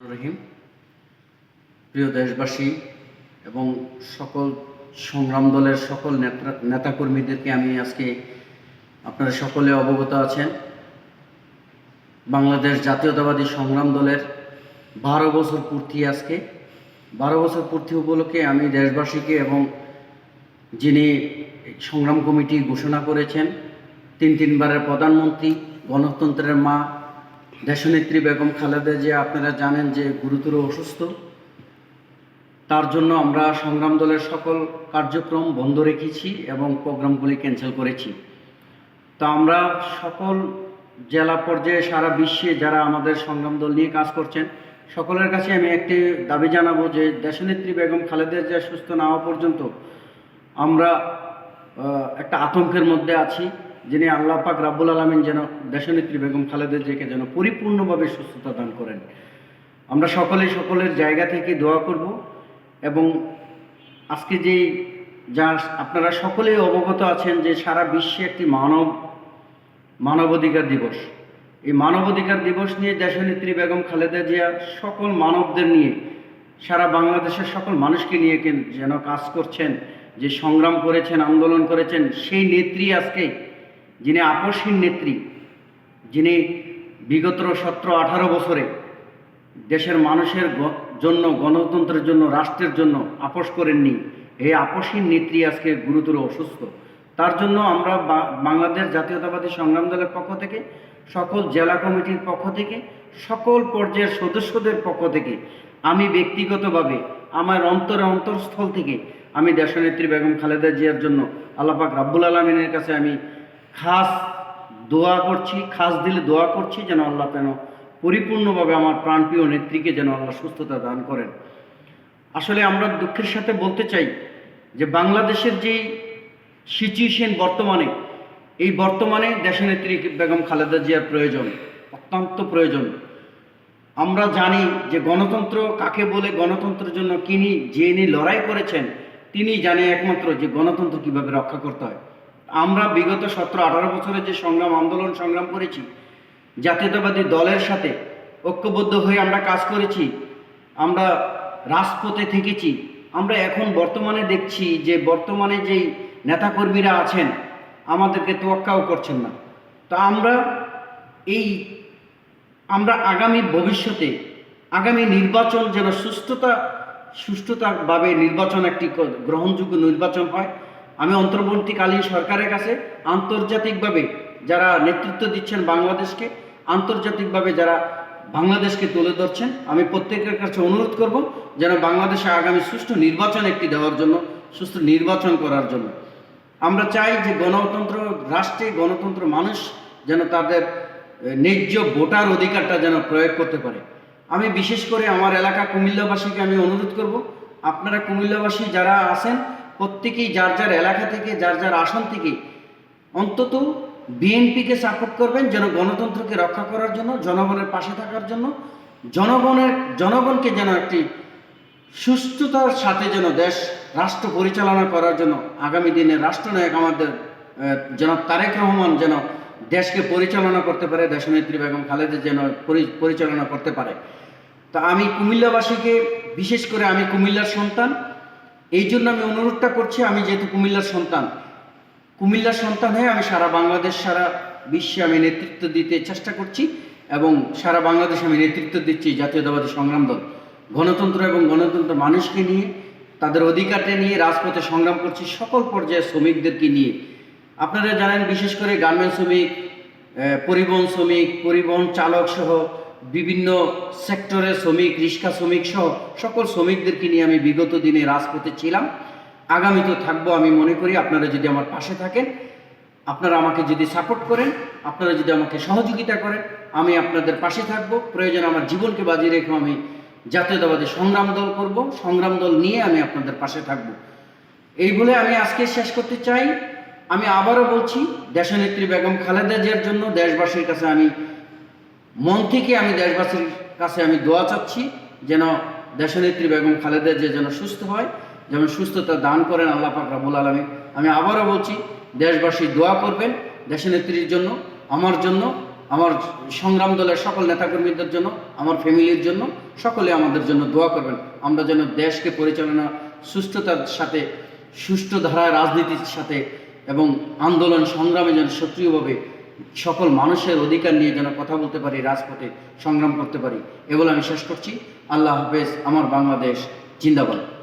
রহিম, প্রিয় দেশবাসী এবং সকল সংগ্রাম দলের সকল নেতা নেতাকর্মীদেরকে আমি আজকে আপনারা সকলে অবগত আছেন। বাংলাদেশ জাতীয়তাবাদী সংগ্রাম দলের বারো বছর পূর্তি আজকে। বারো বছর পূর্তি উপলক্ষে আমি দেশবাসীকে এবং যিনি সংগ্রাম কমিটি ঘোষণা করেছেন তিন তিনবারের প্রধানমন্ত্রী, গণতন্ত্রের মা দেশনেত্রী বেগম খালেদা জিয়া, আপনারা জানেন যে গুরুতর অসুস্থ। তার জন্য আমরা সংগ্রাম দলের সকল কার্যক্রম বন্ধ রেখেছি এবং প্রোগ্রামগুলি ক্যান্সেল করেছি। তো আমরা সকল জেলা পর্যায়ে সারা বিশ্বে যারা আমাদের সংগ্রাম দল নিয়ে কাজ করছেন, সকলের কাছে আমি একটি দাবি জানাব যে দেশনেত্রী বেগম খালেদা জিয়া সুস্থ না হওয়া পর্যন্ত আমরা একটা আতঙ্কের মধ্যে আছি। যিনি আল্লাহ পাক রাব্বুল আলমিন যেন দেশনেত্রী বেগম খালেদা জিয়াকে যেন পরিপূর্ণভাবে সুস্থতা দান করেন। আমরা সকলে সকলের জায়গা থেকে দোয়া করব এবং আজকে যে যা আপনারা সকলেই অবগত আছেন যে সারা বিশ্বে একটি মানব, মানবাধিকার দিবস। এই মানবাধিকার দিবস নিয়ে দেশনেত্রী বেগম খালেদা জিয়া সকল মানবদের নিয়ে, সারা বাংলাদেশের সকল মানুষকে নিয়ে কেন- যেন কাজ করছেন, যে সংগ্রাম করেছেন, আন্দোলন করেছেন, সেই নেত্রী আজকে যিনি আপসহীন নেত্রী, যিনি বিগত সতেরো আঠারো বছরে দেশের মানুষের জন্য, গণতন্ত্রের জন্য, রাষ্ট্রের জন্য আপোষ করেননি, এই আপোষহীন নেত্রী আজকে গুরুতর অসুস্থ। তার জন্য আমরা বাংলাদেশ জাতীয়তাবাদী সংগ্রাম দলের পক্ষ থেকে, সকল জেলা কমিটির পক্ষ থেকে, সকল পর্যায়ের সদস্যদের পক্ষ থেকে, আমি ব্যক্তিগতভাবে আমার অন্তরে অন্তরস্থল থেকে, আমি দেশনেত্রী বেগম খালেদা জিয়ার জন্য আল্লাপাক রাব্বুল আলমিনের কাছে আমি খাস দোয়া করছি, খাস দিলে দোয়া করছি যেন আল্লাহ যেন পরিপূর্ণভাবে আমার প্রাণপ্রিয় নেত্রীকে যেন আল্লাহ সুস্থতা দান করেন। আসলে আমরা দুঃখের সাথে বলতে চাই যে বাংলাদেশের যেই সিচুয়েশন বর্তমানে, এই বর্তমানে দেশনেত্রী বেগম খালেদা জিয়ার প্রয়োজন, অত্যন্ত প্রয়োজন। আমরা জানি যে গণতন্ত্র কাকে বলে, গণতন্ত্রের জন্য কিনি, যিনি লড়াই করেছেন তিনি জানে একমাত্র যে গণতন্ত্র কীভাবে রক্ষা করতে হয়। আমরা বিগত সতেরো আঠারো বছরে যে সংগ্রাম, আন্দোলন সংগ্রাম করেছি, জাতীয়তাবাদী দলের সাথে ঐক্যবদ্ধ হয়ে আমরা কাজ করেছি, আমরা রাজপথে থেকেছি, আমরা এখন বর্তমানে দেখছি যে বর্তমানে যেই নেতাকর্মীরা আছেন, আমাদেরকে তোয়াক্কাও করছেন না। তো আমরা এই, আমরা আগামী ভবিষ্যতে, আগামী নির্বাচন যেন সুস্থতা সুষ্ঠুতাভাবে নির্বাচন একটি গ্রহণযোগ্য নির্বাচন হয় আমি অন্তর্বর্তীকালীন সরকারের কাছে আন্তর্জাতিকভাবে যারা নেতৃত্ব দিচ্ছেন বাংলাদেশকে, আন্তর্জাতিকভাবে যারা বাংলাদেশকে তুলে ধরছেন, আমি প্রত্যেকের কাছে অনুরোধ করব যেন বাংলাদেশে আগামী সুষ্ঠু নির্বাচন একটি দেওয়ার জন্য, সুষ্ঠু নির্বাচন করার জন্য। আমরা চাই যে গণতন্ত্র, রাষ্ট্রে গণতন্ত্র মানুষ যেন তাদের ন্যায্য ভোটার অধিকারটা যেন প্রয়োগ করতে পারে। আমি বিশেষ করে আমার এলাকা কুমিল্লাবাসীকে আমি অনুরোধ করব, আপনারা কুমিল্লাবাসী যারা আছেন প্রত্যেকেই যার যার এলাকা থেকে, যার যার আসন থেকে অন্তত বিএনপিকে সাপোর্ট করবেন যেন গণতন্ত্রকে রক্ষা করার জন্য, জনগণের পাশে থাকার জন্য, জনগণের, জনগণকে যেন একটি সুস্থতার সাথে যেন দেশ, রাষ্ট্র পরিচালনা করার জন্য আগামী দিনে রাষ্ট্রনায়ক আমাদের যেন তারেক রহমান যেন দেশকে পরিচালনা করতে পারে, দেশনেত্রী বেগম খালেদা যেন পরি- পরিচালনা করতে পারে। তা আমি কুমিল্লাবাসীকে বিশেষ করে আমি কুমিল্লার সন্তান এই জন্য আমি অনুরোধটা করছি, আমি যেহেতু কুমিল্লার সন্তান কুমিল্লার সন্তান হয়ে আমি সারা বাংলাদেশ, সারা বিশ্বে আমি নেতৃত্ব দিতে চেষ্টা করছি এবং সারা বাংলাদেশে আমি নেতৃত্ব দিচ্ছি জাতীয়তাবাদী সংগ্রাম দল। গণতন্ত্র এবং গণতন্ত্র মানুষকে নিয়ে, তাদের অধিকারটা নিয়ে, রাজপথে সংগ্রাম করছি সকল পর্যায়ে শ্রমিকদেরকে নিয়ে। আপনারা জানেন, বিশেষ করে গার্মেন্ট শ্রমিক পরিবহন শ্রমিক, পরিবহন চালক সহ বিভিন্ন সেক্টরের শ্রমিক, রিক্সা শ্রমিক সহ সকল শ্রমিকদেরকে নিয়ে আমি বিগত দিনে রাজপথে ছিলাম। আগামীতেও থাকব আমি মনে করি, আপনারা যদি আমার পাশে থাকেন, আপনারা আমাকে যদি সাপোর্ট করেন, আপনারা যদি আমাকে সহযোগিতা করেন, আমি আপনাদের পাশে থাকব। প্রয়োজন আমার জীবনকে বাজিয়ে রেখে আমি জাতীয়তাবাদী সংগ্রাম দল করব, সংগ্রাম দল নিয়ে আমি আপনাদের পাশে থাকব। এই বলে আমি আজকে শেষ করতে চাই। আমি আবারও বলছি, দেশনেত্রী বেগম খালেদা জিয়ার জন্য দেশবাসীর কাছে আমি মন থেকে আমি দেশবাসীর কাছে আমি দোয়া চাচ্ছি যেন দেশনেত্রী বেগম খালেদা যে যেন সুস্থ হয়, যেমন সুস্থতা দান করেন আল্লাহ পাক রাবুল আলমী আমি আবারও বলছি, দেশবাসী দোয়া করবেন দেশনেত্রীর জন্য, আমার জন্য, আমার সংগ্রাম দলের সকল নেতাকর্মীদের জন্য, আমার ফ্যামিলির জন্য, সকলে আমাদের জন্য দোয়া করবেন। আমরা যেন দেশকে পরিচালনা, সুস্থতার সাথে, সুষ্ঠু ধারায়, রাজনীতির সাথে এবং আন্দোলন সংগ্রামে যেন সক্রিয়ভাবে সকল মানুষের অধিকার নিয়ে যেন কথা বলতে পারি, রাজপথে সংগ্রাম করতে পারি এগুলো আমি শেষ করছি। আল্লাহ হাফেজ, আমার বাংলাদেশ, জিন্দাবাদ।